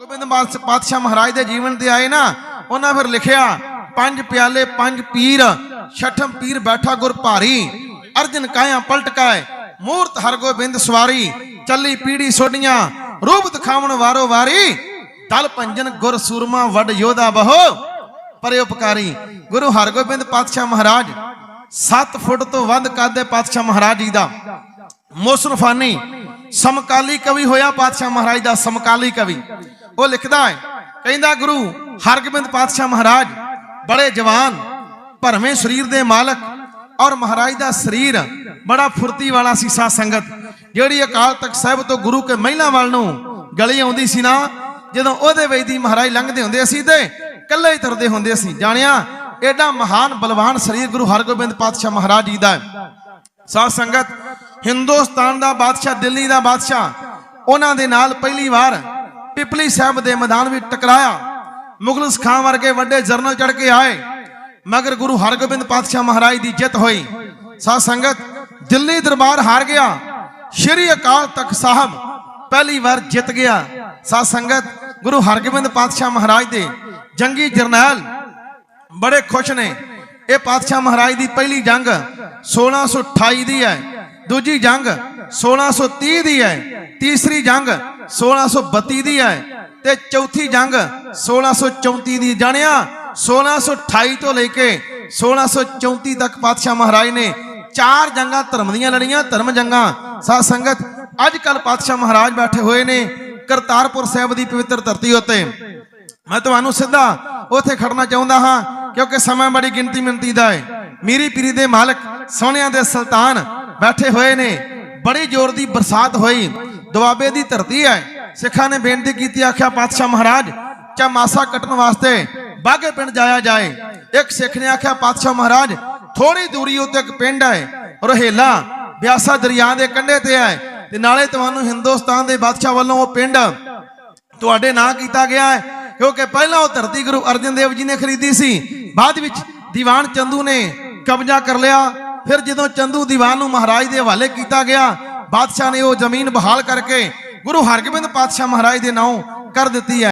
ਗੋਬਿੰਦ ਬਾਦਸ਼- ਪਾਤਸ਼ਾਹ ਮਹਾਰਾਜ ਦੇ ਜੀਵਨ ਤੇ ਆਏ ਨਾ, ਉਹਨਾਂ ਫਿਰ ਲਿਖਿਆ, ਪੰਜ ਪਿਆਲੇ, ਪੰਜ ਪੀਰ, ਛਠਮ ਪੀਰ ਬੈਠਾ ਗੁਰ ਭਾਰੀ, ਅਰਜਨ ਕਾਇਆ ਪਲਟ ਕਾਏ ਮੂਰਤ ਹਰਗੋਬਿੰਦ ਸਵਾਰੀ, ਚੱਲੀ ਪੀੜੀ ਸੋਡੀਆਂ ਰੂਪ ਦਿਖਾਵਣ ਵਾਰੋ ਵਾਰੀ, ਦਲ ਪੰਜਨ ਗੁਰ ਸੂਰਮਾ ਵੱਡ ਯੋਧਾ ਬਹੋ, ਪਰੇ ਉਪਕਾਰੀ, ਗੁਰੂ ਹਰਗੋਬਿੰਦ ਪਾਤਸ਼ਾਹ ਮਹਾਰਾਜ 7 ਫੁੱਟ ਤੋਂ ਵੱਧ ਕੱਦ ਦੇ ਪਾਤਸ਼ਾਹ ਮਹਾਰਾਜ ਜੀ ਦਾ, ਮੁਸਰਫਾਨੀ, ਸਮਕਾਲੀ ਕਵੀ ਹੋਇਆ ਪਾਤਸ਼ਾਹ ਮਹਾਰਾਜ ਦਾ ਸਮਕਾਲੀ ਕਵੀ ਉਹ ਲਿਖਦਾ ਹੈ, ਕਹਿੰਦਾ ਗੁਰੂ ਹਰਗੋਬਿੰਦ ਪਾਤਸ਼ਾਹ ਮਹਾਰਾਜ, ਬੜੇ ਜਵਾਨ, ਭਰਵੇਂ ਸਰੀਰ ਦੇ ਮਾਲਕ ਔਰ ਮਹਾਰਾਜ ਦਾ ਸਰੀਰ ਬੜਾ ਫੁਰਤੀ ਵਾਲਾ ਸੀ ਸਾਧ ਸੰਗਤ। ਜਿਹੜੀ ਅਕਾਲ ਤਖਤ ਸਾਹਿਬ ਤੋਂ ਗੁਰੂ ਕੇ ਮਹਿਲਾ ਵੱਲ ਨੂੰ ਗਲੀ ਆਉਂਦੀ ਸੀ ਨਾ, ਜਦੋਂ ਉਹਦੇ ਵਿੱਚ ਦੀ ਮਹਾਰਾਜ ਲੰਘਦੇ ਹੁੰਦੇ ਸੀ ਤੇ ਇਕੱਲੇ ਹੀ ਤੁਰਦੇ ਹੁੰਦੇ ਸੀ ਜਾਣਿਆ ਐਡਾ ਮਹਾਨ ਬਲਵਾਨ ਸਰੀਰ ਗੁਰੂ ਹਰਗੋਬਿੰਦ ਪਾਤਸ਼ਾਹ ਮਹਾਰਾਜ ਜੀ ਦਾ ਹੈ। ਸਾਧ ਸੰਗਤ, ਹਿੰਦੁਸਤਾਨ ਦਾ ਬਾਦਸ਼ਾਹ, ਦਿੱਲੀ ਦਾ ਬਾਦਸ਼ਾਹ, ਉਹਨਾਂ ਦੇ ਨਾਲ ਪਹਿਲੀ ਵਾਰ ਪਿਪਲੀ ਸਾਹਿਬ ਦੇ ਮੈਦਾਨ ਵਿੱਚ ਟਕਰਾਇਆ। ਮੁਗਲਸ ਖਾਨ ਵਰਗੇ ਵੱਡੇ ਜਰਨਲ ਚੜ ਕੇ ਆਏ। ਮਗਰ ਗੁਰੂ ਹਰਗੋਬਿੰਦ ਪਾਤਸ਼ਾਹ ਮਹਾਰਾਜ ਦੀ ਜਿੱਤ ਹੋਈ। ਸਾਧ ਸੰਗਤ, ਦਿੱਲੀ ਦਰਬਾਰ ਹਾਰ ਗਿਆ। ਸ਼੍ਰੀ ਅਕਾਲ ਤਖਤ ਸਾਹਿਬ ਪਹਿਲੀ ਵਾਰ ਜਿੱਤ ਗਿਆ। ਸਾਧ ਸੰਗਤ, ਗੁਰੂ ਹਰਗੋਬਿੰਦ ਪਾਤਸ਼ਾਹ ਮਹਾਰਾਜ ਦੇ ਜੰਗੀ ਜਰਨੈਲ ਬੜੇ ਖੁਸ਼ ਨੇ। ਇਹ ਪਾਤਸ਼ਾਹ ਮਹਾਰਾਜ ਦੀ ਪਹਿਲੀ ਜੰਗ 1628 ਦੀ ਹੈ। ਦੂਜੀ ਜੰਗ 1630 ਦੀ ਹੈ। ਤੀਸਰੀ ਜੰਗ 1632 ਦੀ ਹੈ ਤੇ ਚੌਥੀ ਜੰਗ 1634 ਦੀ। ਜਾਣਿਆ 1628 ਤੋਂ ਲੈ ਕੇ 1634 ਤੱਕ ਪਾਤਸ਼ਾਹ ਮਹਾਰਾਜ ਨੇ ਚਾਰ ਜੰਗਾਂ ਧਰਮ ਦੀਆਂ ਲੜੀਆਂ, ਧਰਮ ਜੰਗਾਂ, ਸਾਧ ਸੰਗਤ, ਅੱਜ ਕੱਲ ਪਾਤਸ਼ਾਹ ਮਹਾਰਾਜ ਬੈਠੇ ਹੋਏ ਨੇ ਕਰਤਾਰਪੁਰ ਸਾਹਿਬ ਦੀ ਪਵਿੱਤਰ ਧਰਤੀ ਉੱਤੇ। ਮੈਂ ਤੁਹਾਨੂੰ ਸਿੱਧਾ ਉੱਥੇ ਖੜਨਾ ਚਾਹੁੰਦਾ ਹਾਂ, ਕਿਉਂਕਿ ਸਮਾਂ ਬੜੀ ਗਿਣਤੀ ਮਿੰਤੀ ਦਾ ਹੈ। ਮੀਰੀ ਪੀਰੀ ਦੇ ਮਾਲਕ, ਸੋਹਣਿਆਂ ਦੇ ਸੁਲਤਾਨ ਬੈਠੇ ਹੋਏ ਨੇ, ਬੜੀ ਜ਼ੋਰ ਦੀ ਬਰਸਾਤ ਹੋਈ। ਦੁਆਬੇ ਦੀ ਧਰਤੀ ਹੈ। ਸਿੱਖਾਂ ਨੇ ਬੇਨਤੀ ਕੀਤੀ, ਆਖਿਆ, ਪਾਤਸ਼ਾਹ ਮਹਾਰਾਜ ਚਾ ਮਾਸਾ ਕੱਟਣ ਵਾਸਤੇ ਬਾਗੇ ਪਿੰਡ ਜਾਇਆ ਜਾਏ? ਇੱਕ ਸਿੱਖ ਨੇ ਆਖਿਆ, ਪਾਤਸ਼ਾਹ ਮਹਾਰਾਜ ਥੋੜੀ ਦੂਰੀ ਉੱਤੇ ਇੱਕ ਪਿੰਡ ਹੈ, ਰੋਹੇਲਾ, ਬਿਆਸਾ ਦਰਿਆ ਦੇ ਕੰਢੇ ਤੇ ਹੈ ਤੇ ਨਾਲੇ ਤੁਹਾਨੂੰ ਹਿੰਦੁਸਤਾਨ ਦੇ ਬਾਦਸ਼ਾਹ ਵੱਲੋਂ ਉਹ ਪਿੰਡ ਤੁਹਾਡੇ ਨਾਂ ਕੀਤਾ ਗਿਆ ਹੈ। ਕਿਉਂਕਿ ਪਹਿਲਾਂ ਉਹ ਧਰਤੀ ਗੁਰੂ ਅਰਜਨ ਦੇਵ ਜੀ ਨੇ ਖਰੀਦੀ ਸੀ। ਬਾਅਦ ਵਿੱਚ ਦੀਵਾਨ ਚੰਦੂ ਨੇ ਕਬਜ਼ਾ ਕਰ ਲਿਆ। ਫਿਰ ਜਦੋਂ ਚੰਦੂ ਦੀਵਾਨ ਨੂੰ ਮਹਾਰਾਜ ਦੇ ਹਵਾਲੇ ਕੀਤਾ ਗਿਆ ਬਾਦਸ਼ਾਹ ਨੇ ਉਹ ਜ਼ਮੀਨ ਬਹਾਲ ਕਰਕੇ ਗੁਰੂ ਹਰਗੋਬਿੰਦ ਪਾਤਸ਼ਾਹ ਮਹਾਰਾਜ ਦੇ ਨਾਂ ਕਰ ਦਿੱਤੀ ਹੈ।